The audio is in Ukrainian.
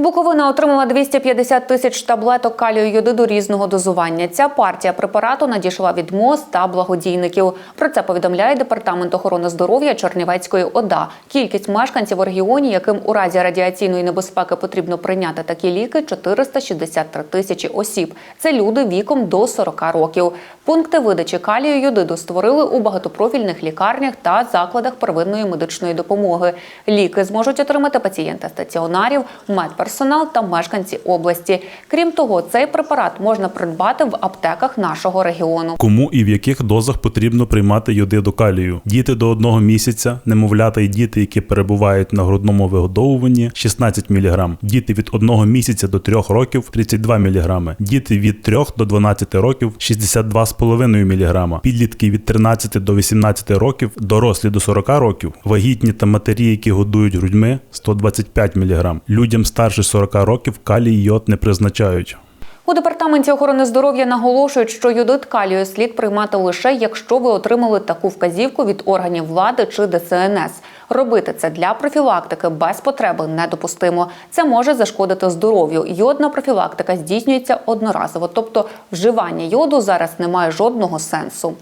Буковина отримала 250 тисяч таблеток калію йодиду різного дозування. Ця партія препарату надійшла від МОЗ та благодійників. Про це повідомляє департамент охорони здоров'я Чернівецької ОДА. Кількість мешканців у регіоні, яким у разі радіаційної небезпеки потрібно прийняти такі ліки, 463 тисячі осіб. Це люди віком до 40 років. Пункти видачі калію йодиду створили у багатопрофільних лікарнях та закладах первинної медичної допомоги. Ліки зможуть отримати пацієнти стаціонарів, медперсонал та мешканці області. Крім того, цей препарат можна придбати в аптеках нашого регіону. Кому і в яких дозах потрібно приймати йодиду калію? Діти до одного місяця, немовлята і діти, які перебувають на грудному вигодовуванні 16 мг, діти від 1 місяця до 3 років 32 мг, діти від 3 до 12 років 62,5 мг, підлітки від 13 до 18 років, дорослі до 40 років, вагітні та матері, які годують грудьми 125 мг. Людям старше 40 років калій йод не призначають. У департаменті охорони здоров'я наголошують, що йодит калію слід приймати лише якщо ви отримали таку вказівку від органів влади чи ДСНС. Робити це для профілактики без потреби недопустимо. Це може зашкодити здоров'ю. Йодна профілактика здійснюється одноразово, тобто вживання йоду зараз не має жодного сенсу.